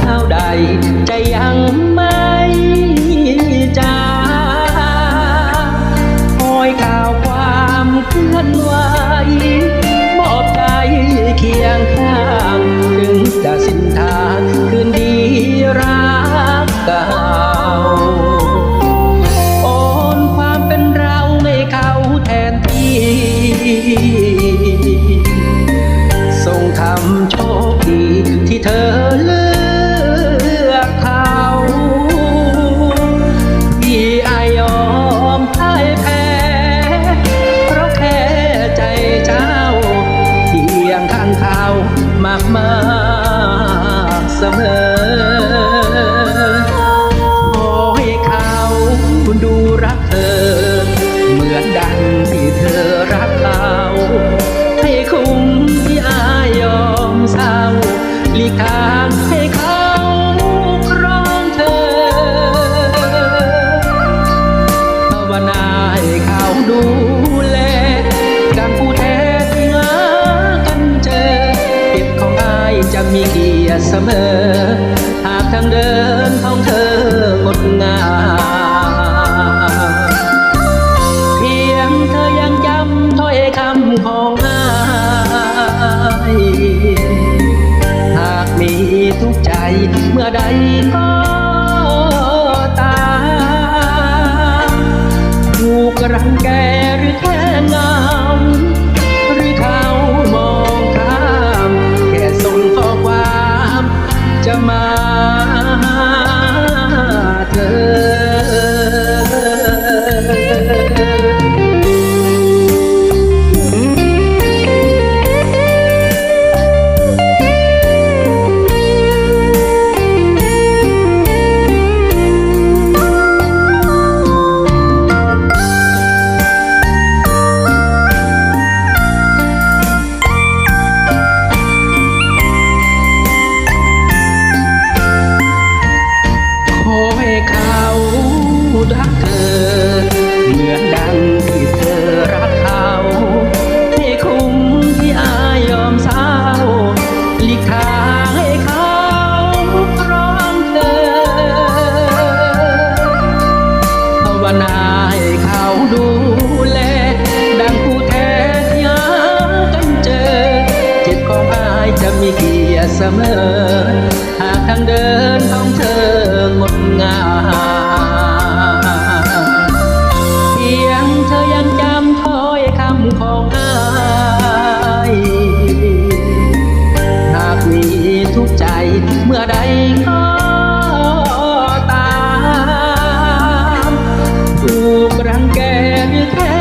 เท่าใด จะยังไม่จางคอยข่าวความเคลื่อนไหวมอบใจเคียงข้างถึงจะสิ้นทางคืนดีรักเก่าโอนความเป็นเราให้เขาแทนที่ มีเกียรติเสมอ หากทางเดินของเธองดงามเพียงเธอยังจำถ้อยคำของอายหากมีทุกใจเมื่อใดก็ตามถูกรังแก มิหากทางเดินของเธอหมดงาเพียงเธอยังจำถ้อยคำของอายหากมีทุกใจเมื่อใดก็ตามถูกรังแกหรืแค่